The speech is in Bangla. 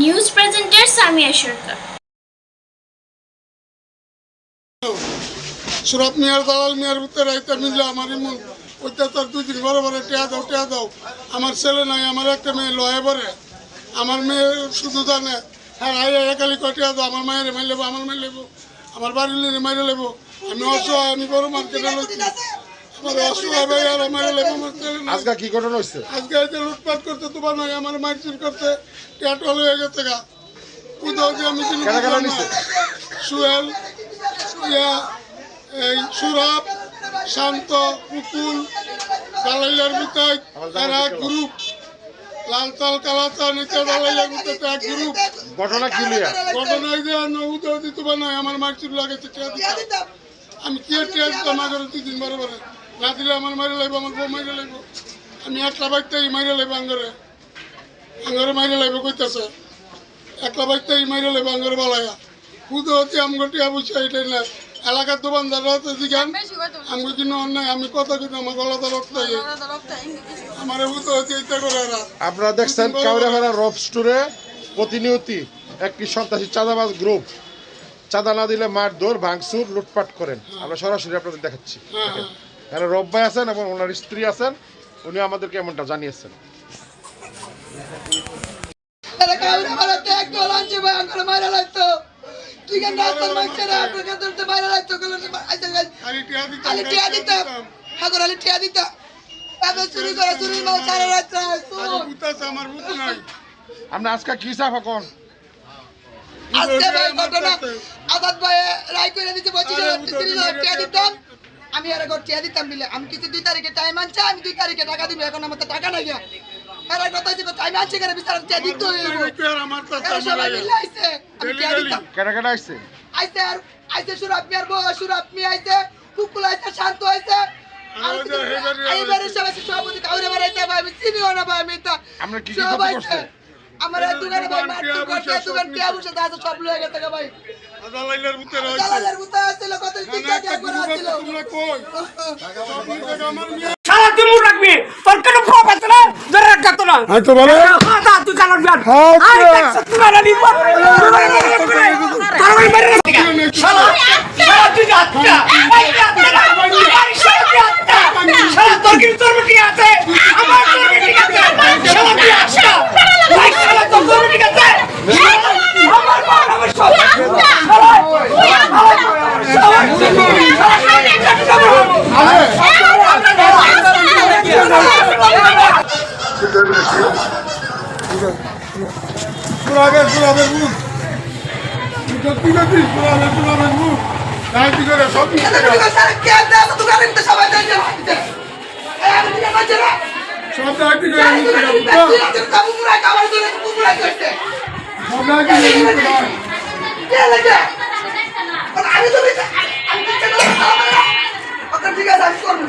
News presenter Samia Sarkar. সুরত মিয়ার দালাল মিয়ার ভিতরে আমার অত্যাচার দুই দিন বড় বড় টেয়া দাও টেয়া দাও। আমার ছেলে নাই, আমার একটা মেয়ে লয়ে পড়ে। আমার মেয়ে শুধু জানে হ্যাঁ আই একালি কটিয়া দাও, আমার মায়ের মাই লেবো, আমার মাই লেবো, আমার বাড়ির মাইরে লেবো। আমি অসহায়, আমি বড় মার্কেটে অসহায় ভাই আর আমার আজকে কি ঘটনা হচ্ছে আজকে এই যে লুটপাট করতে তোমার নয় আমার মারপিট করতে ট্যাটল হয়ে গেছে গা। কোথাও যে আমি চিনি কারা কারা। সুয়েল ইয়া এই সুরভ শান্ত পুকুল দালাইলার ভিতর তারা গ্রুপ। লাল তাল কালা চা নিচে দালাইলার ভিতর এক গ্রুপ। ঘটনা কি লিয়া? ঘটনায় যে উদয় দিতে নয় আমার মারপিট লাগেছে আমি কি টিয়া দিতাম আগের দুই দিন বারে বারে। না দিলে আমার মাইরে লাগবে আমার বউ মাইরে লাগবে আমি একলা বাইকটাই মাইরে লাগবে আঙ্গরে। আঙ্গরে মাইরে লাগবে কইতেছে। একলা বাইকটাই মাইরে লাগবে আঙ্গরে বালাইয়া। খুদে হচ্ছে এটাই না। এলাকার দোকানদার আছে জিগান আমগো কিনো অন্যায় আমি কথা কিন্তু আমার গলাতে রক্ত হয়ে আমার হুতো হচ্ছে ইচ্ছা করে আপনারা দেখছেন কাউরিয়াপাড়া রব স্টোরে প্রতিনিয়তি একটি সন্ত্রাসী চাঁদাবাজ গ্রুপ। চাঁদা না দিলে মারধর ভাঙচুর লুটপাট করেন। আমরা সরাসরি আপনাদের দেখাচ্ছি। হ্যাঁ হ্যাঁ। এখানে রব ভাই আছেন এবং ওনার স্ত্রী আছেন উনি আমাদেরকে এমনটা জানিয়েছেন। আমার আজকে কি চাপ এখন? আজকে ভাই ঘটনা। আজাদ ভাই রায় করে দিতে তিরিশ হাজার টিয়া দিতাম। আমি আর একবার টিয়া দিতাম বিলে। আমি কিছু দুই তারিখে টাইম আনছে আমি দুই তারিখে টাকা দিব এখন আমার তো টাকা নাই কথা টাইম আনছে বিচার দিতে কি আমার সবাই মিলে আইছে। আমি টিয়া দিতাম। কেনা কেনা আসছে আইছে আর আইছে সুরাত মিয়ার বউ সুরাত মি আইছে কুকুল আইছে শান্ত আইছে। এইবারে সবাই সভাপতি কাউরে বাড়াইতে ভাই আমি চিনিও না ভাই আমি তা আমরা কি কি? আমার দোকানে ভাই মারপিট করছে দোকান কে বসে আছে সব লয়ে গেছে ভাই। আদালাইলের ভিতরে হইছে দালালের গুতা আসছিল কত না দিন করে আগে একটা একবার তোমরা কই? আমার নিয়ে সারা দিন রাখবি। তোর কেন ফোন পাচ্ছে না? ধরে রাখত না। বলে। হ্যাঁ তুই কালার বিয়ার হ্যাঁ, তুই তোর মারা নিব তোর মারা নিব শালা শালা তুই যাচ্ছা এই যাচ্ছা না এই শালা তুই যাচ্ছা শালা তোর কি তোর মিটি আছে আমার তোর মিটি আছে শালা তুই আসা ভাই শালা তোর তোর মিটি আছে শালা, আমার মা আমার সব শালা পুরাবে পুরাবে মুখ কি করছিস পুরাবে পুরাবে মুখ তাই কি করে সব মিলে এটা তুমি সারা কে দে দোকানে তো সবাই দেন এই আমি দিকে বাজে না সব দায় কি করে আমি মুখ দোকানে করে বেশি আছে কাবু পুরা কাবার দোকানে পুরা করতে সব দায় কি করে মুখ ঠিক আছে আমি করব।